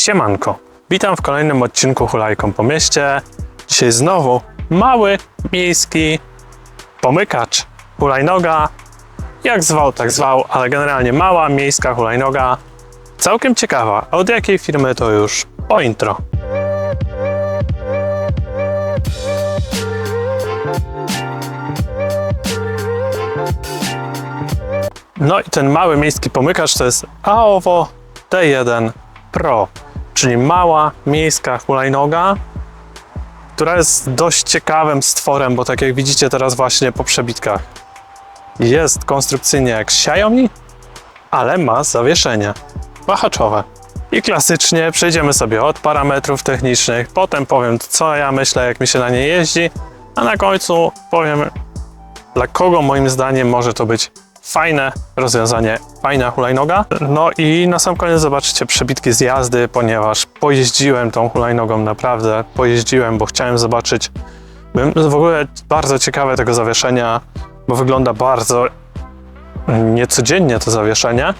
Siemanko, witam w kolejnym odcinku Hulajką po mieście. Dzisiaj znowu mały, miejski pomykacz, hulajnoga. Jak zwał, tak zwał, ale generalnie mała, miejska hulajnoga. Całkiem ciekawa. Od jakiej firmy to już po intro. No i ten mały miejski pomykacz to jest AOWO T1 Pro, czyli mała miejska hulajnoga, która jest dość ciekawym stworem, bo tak jak widzicie teraz właśnie po przebitkach, jest konstrukcyjnie jak Xiaomi, ale ma zawieszenie wahaczowe. I klasycznie przejdziemy sobie od parametrów technicznych, potem powiem co ja myślę jak mi się na nie jeździ, a na końcu powiem dla kogo moim zdaniem może to być fajne rozwiązanie, fajna hulajnoga. No i na sam koniec zobaczycie przebitki z jazdy, ponieważ pojeździłem tą hulajnogą naprawdę, pojeździłem, bo chciałem zobaczyć. Byłem w ogóle bardzo ciekawe tego zawieszenia, bo wygląda bardzo niecodziennie to zawieszenie.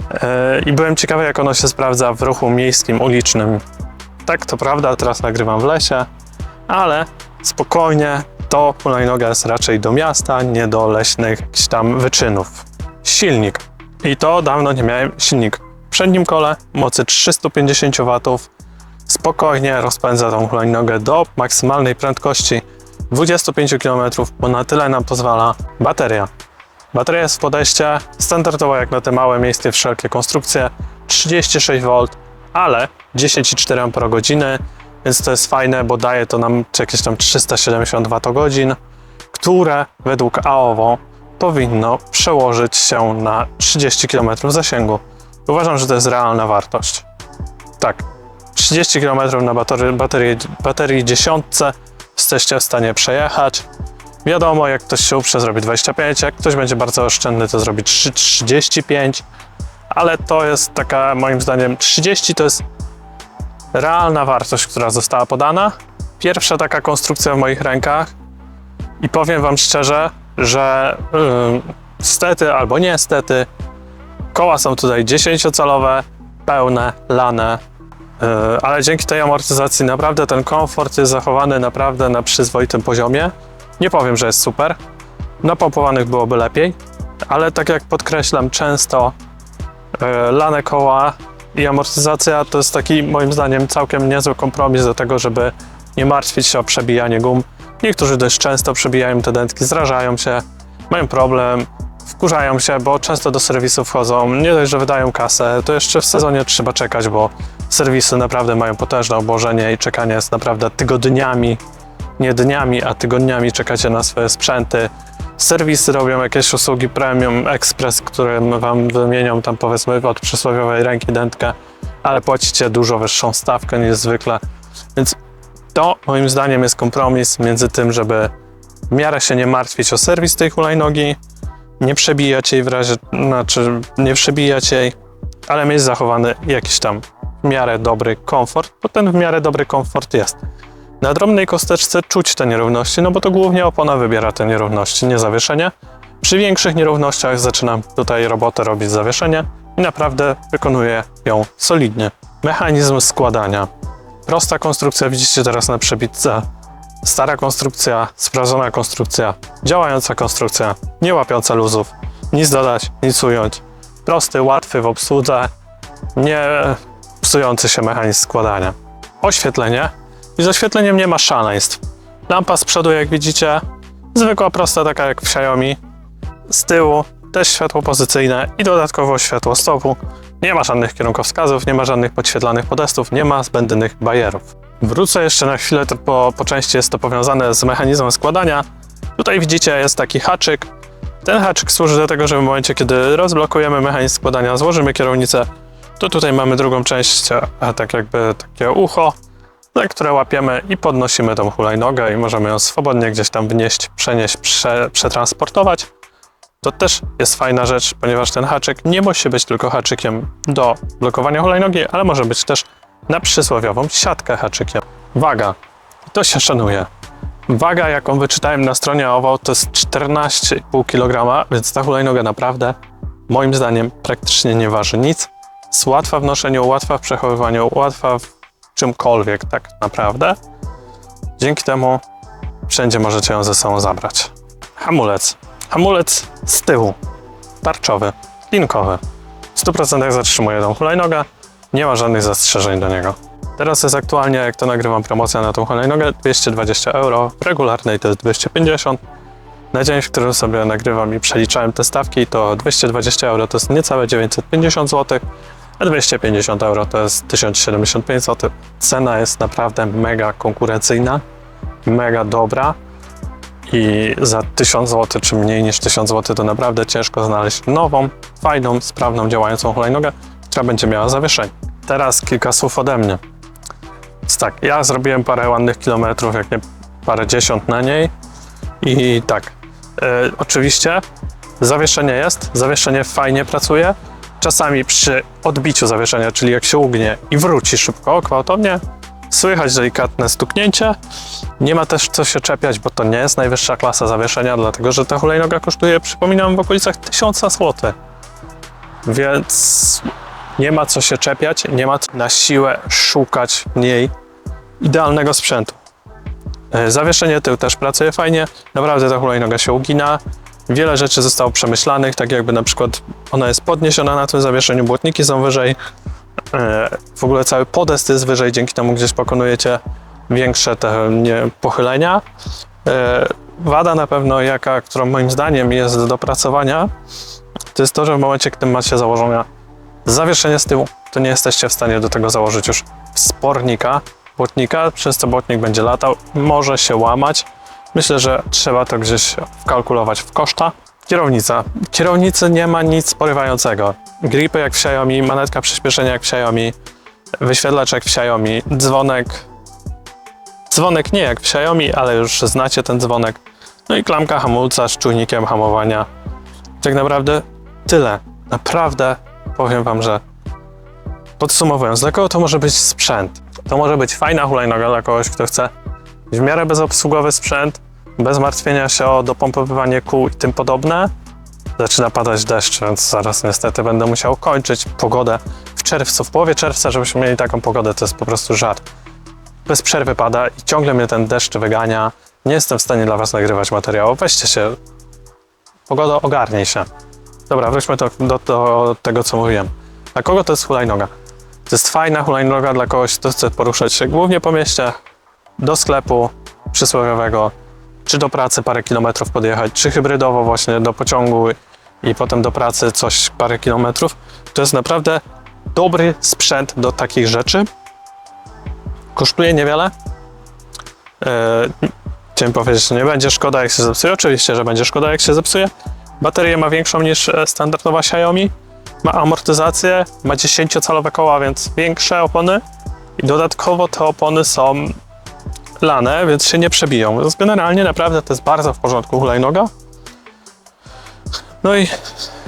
Yy, I byłem ciekawy, jak ono się sprawdza w ruchu miejskim, ulicznym. Tak, to prawda, teraz nagrywam w lesie, ale spokojnie, to hulajnoga jest raczej do miasta, nie do leśnych jakichś tam wyczynów. Silnik. I to dawno nie miałem silnik. W przednim kole mocy 350 W spokojnie rozpędza tą hulajnogę do maksymalnej prędkości 25 km, bo na tyle nam pozwala bateria. Bateria jest w podejście standardowa jak na te małe miejskie wszelkie konstrukcje 36V, ale 10,4 Ah, więc to jest fajne, bo daje to nam jakieś tam 370 Wh, które według AOWO powinno przełożyć się na 30 km zasięgu. Uważam, że to jest realna wartość. Tak, 30 km na baterii, baterii, baterii dziesiątce jesteście w stanie przejechać. Wiadomo, jak ktoś się uprze, zrobi 25, jak ktoś będzie bardzo oszczędny, to zrobi 3, 35, ale to jest taka, moim zdaniem, 30 to jest realna wartość, która została podana. Pierwsza taka konstrukcja w moich rękach i powiem Wam szczerze, że yy, stety albo niestety koła są tutaj 10-calowe, pełne, lane, yy, ale dzięki tej amortyzacji naprawdę ten komfort jest zachowany naprawdę na przyzwoitym poziomie. Nie powiem, że jest super. Napompowanych byłoby lepiej, ale tak jak podkreślam często, yy, lane koła i amortyzacja to jest taki moim zdaniem całkiem niezły kompromis do tego, żeby nie martwić się o przebijanie gum. Niektórzy dość często przebijają te dętki, zrażają się, mają problem, wkurzają się, bo często do serwisu wchodzą, nie dość, że wydają kasę, to jeszcze w sezonie trzeba czekać, bo serwisy naprawdę mają potężne obłożenie i czekanie jest naprawdę tygodniami, nie dniami, a tygodniami czekacie na swoje sprzęty. Serwisy robią jakieś usługi premium, express, które wam wymienią tam powiedzmy od przysłowiowej ręki dętkę, ale płacicie dużo wyższą stawkę niż zwykle. Więc to moim zdaniem jest kompromis między tym, żeby w miarę się nie martwić o serwis tej hulajnogi, nie przebijać jej w razie, znaczy nie przebijać jej, ale mieć zachowany jakiś tam w miarę dobry komfort, bo ten w miarę dobry komfort jest. Na drobnej kosteczce czuć te nierówności, no bo to głównie opona wybiera te nierówności, nie zawieszenie. Przy większych nierównościach zaczynam tutaj robotę robić zawieszenie i naprawdę wykonuję ją solidnie. Mechanizm składania. Prosta konstrukcja, widzicie teraz na przebitce. Stara konstrukcja, sprawdzona konstrukcja, działająca konstrukcja, nie łapiąca luzów. Nic dodać, nic ująć. Prosty, łatwy w obsłudze, nie psujący się mechanizm składania. Oświetlenie. I z oświetleniem nie ma szaleństw. Lampa z przodu, jak widzicie, zwykła, prosta, taka jak w Xiaomi. Z tyłu też światło pozycyjne i dodatkowo światło stopu. Nie ma żadnych kierunkowskazów, nie ma żadnych podświetlanych podestów, nie ma zbędnych bajerów. Wrócę jeszcze na chwilę, to po, części jest to powiązane z mechanizmem składania. Tutaj widzicie jest taki haczyk. Ten haczyk służy do tego, że w momencie, kiedy rozblokujemy mechanizm składania, złożymy kierownicę, to tutaj mamy drugą część, tak jakby takie ucho, za które łapiemy i podnosimy tą hulajnogę i możemy ją swobodnie gdzieś tam wnieść, przenieść, prze, przetransportować. To też jest fajna rzecz, ponieważ ten haczyk nie musi być tylko haczykiem do blokowania hulajnogi, ale może być też na przysłowiową siatkę haczykiem. Waga. To się szanuje. Waga, jaką wyczytałem na stronie OWO, to jest 14,5 kg, więc ta hulajnoga naprawdę, moim zdaniem, praktycznie nie waży nic. Jest łatwa w noszeniu, łatwa w przechowywaniu, łatwa w czymkolwiek tak naprawdę. Dzięki temu wszędzie możecie ją ze sobą zabrać. Hamulec. Hamulec z tyłu. Tarczowy, linkowy. W 100% zatrzymuje tą hulajnogę. Nie ma żadnych zastrzeżeń do niego. Teraz jest aktualnie, jak to nagrywam, promocja na tą hulajnogę 220 euro. W regularnej to jest 250. Na dzień, w którym sobie nagrywam i przeliczałem te stawki, to 220 euro to jest niecałe 950 zł, a 250 euro to jest 1075 zł. Cena jest naprawdę mega konkurencyjna, mega dobra i za 1000 zł, czy mniej niż 1000 zł, to naprawdę ciężko znaleźć nową, fajną, sprawną, działającą hulajnogę, która będzie miała zawieszenie. Teraz kilka słów ode mnie. Więc tak, ja zrobiłem parę ładnych kilometrów, jak nie parę dziesiąt na niej i tak, e, oczywiście zawieszenie jest, zawieszenie fajnie pracuje. Czasami przy odbiciu zawieszenia, czyli jak się ugnie i wróci szybko, gwałtownie, słychać delikatne stuknięcie. Nie ma też co się czepiać, bo to nie jest najwyższa klasa zawieszenia, dlatego że ta hulajnoga kosztuje, przypominam, w okolicach 1000 zł. Więc nie ma co się czepiać, nie ma na siłę szukać niej idealnego sprzętu. E, Zawieszenie tył też pracuje fajnie, naprawdę ta hulajnoga się ugina. Wiele rzeczy zostało przemyślanych, tak jakby na przykład ona jest podniesiona na tym zawieszeniu, błotniki są wyżej, e, w ogóle cały podest jest wyżej, dzięki temu gdzieś pokonujecie większe te nie, pochylenia. E, Wada na pewno jaka, którą moim zdaniem jest do dopracowania, to jest to, że w momencie, gdy macie założone zawieszenie z tyłu, to nie jesteście w stanie do tego założyć już spornika, błotnika, przez co błotnik będzie latał, może się łamać. Myślę, że trzeba to gdzieś wkalkulować w koszta. Kierownica. Kierownicy nie ma nic porywającego. Gripy jak w Xiaomi, manetka przyspieszenia jak w Xiaomi, wyświetlacz jak w Xiaomi, dzwonek. Dzwonek nie jak w Xiaomi, ale już znacie ten dzwonek. No i klamka hamulca z czujnikiem hamowania. Tak naprawdę tyle. Naprawdę powiem Wam, że podsumowując, dla kogo to może być sprzęt? To może być fajna hulajnoga dla kogoś, kto chce w miarę bezobsługowy sprzęt, bez martwienia się o dopompowywanie kół i tym podobne. Zaczyna padać deszcz, więc zaraz niestety będę musiał kończyć pogodę w czerwcu, w połowie czerwca, żebyśmy mieli taką pogodę, to jest po prostu żart. Bez przerwy pada i ciągle mnie ten deszcz wygania. Nie jestem w stanie dla Was nagrywać materiału. Weźcie się. Pogoda, ogarnij się. Dobra, wróćmy do, do, do tego, co mówiłem. Dla kogo to jest hulajnoga? To jest fajna hulajnoga dla kogoś, kto chce poruszać się głównie po mieście, do sklepu przysłowiowego, czy do pracy parę kilometrów podjechać, czy hybrydowo właśnie do pociągu i potem do pracy coś parę kilometrów. To jest naprawdę dobry sprzęt do takich rzeczy. Kosztuje niewiele. Eee, chciałem powiedzieć, że nie będzie szkoda jak się zepsuje. Oczywiście, że będzie szkoda jak się zepsuje. Baterię ma większą niż e, standardowa Xiaomi. Ma amortyzację, ma 10-calowe koła, więc większe opony. I dodatkowo te opony są lane, więc się nie przebiją. Więc generalnie naprawdę to jest bardzo w porządku hulajnoga. No i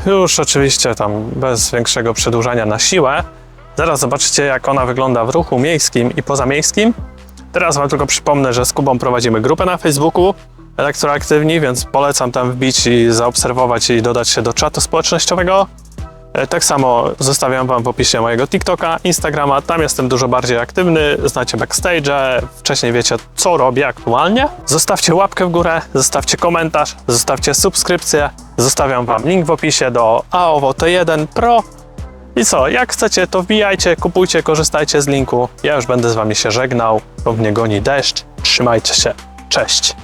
już oczywiście tam bez większego przedłużania na siłę. Zaraz zobaczycie jak ona wygląda w ruchu miejskim i pozamiejskim. Teraz wam tylko przypomnę, że z Kubą prowadzimy grupę na Facebooku Elektroaktywni, więc polecam tam wbić i zaobserwować i dodać się do czatu społecznościowego. E, Tak samo zostawiam Wam w opisie mojego TikToka, Instagrama. Tam jestem dużo bardziej aktywny. Znacie backstage, wcześniej wiecie, co robię aktualnie. Zostawcie łapkę w górę, zostawcie komentarz, zostawcie subskrypcję. Zostawiam Wam link w opisie do AOWO T1 Pro. I co, jak chcecie, to wbijajcie, kupujcie, korzystajcie z linku. Ja już będę z Wami się żegnał, bo mnie goni deszcz. Trzymajcie się. Cześć.